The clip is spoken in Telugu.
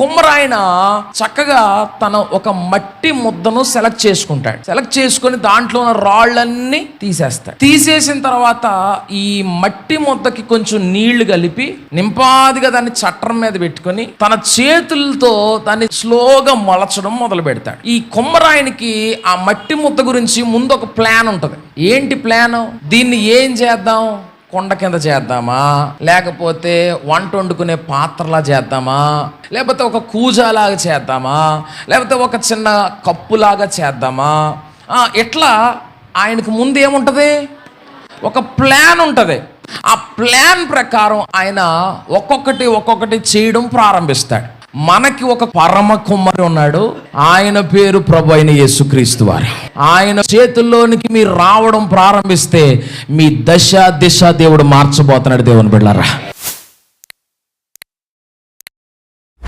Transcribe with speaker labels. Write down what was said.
Speaker 1: కుమ్మరాయన చక్కగా తన ఒక మట్టి ముద్దను సెలెక్ట్ చేసుకుంటాడు. సెలెక్ట్ చేసుకొని దాంట్లో ఉన్న రాళ్ళన్నీ తీసేస్తాడు. తీసేసిన తర్వాత ఈ మట్టి ముద్దకి కొంచెం నీళ్ళు కలిపి నింపాదిగా దాన్ని చట్టం మీద పెట్టుకొని తన చేతులతో దాన్ని స్లోగా మొలచడం మొదలు పెడతాడు. ఈ కుమ్మరాయనికి ఆ మట్టి ముద్ద గురించి ముందు ఒక ప్లాన్ ఉంటుంది. ఏంటి ప్లాన్? దీన్ని ఏం చేద్దాం? కొండ కింద చేద్దామా? లేకపోతే వంట వండుకునే పాత్రలా చేద్దామా? లేకపోతే ఒక కూజాలాగా చేద్దామా? లేకపోతే ఒక చిన్న కప్పులాగా చేద్దామా? ఇట్లా ఆయనకు ముందు ఏముంటుంది? ఒక ప్లాన్ ఉంటుంది. ఆ ప్లాన్ ప్రకారం ఆయన ఒక్కొక్కటి ఒక్కొక్కటి చేయడం ప్రారంభిస్తాడు. మనకి ఒక పరమ కుమ్మరి ఉన్నాడు. ఆయన పేరు ప్రభు అయిన యేసుక్రీస్తు వారు. ఆయన చేతుల్లోనికి మీరు రావడం ప్రారంభిస్తే మీ దశ దిశ దేవుడు మార్చబోతున్నాడు దేవుని బిళ్ళారా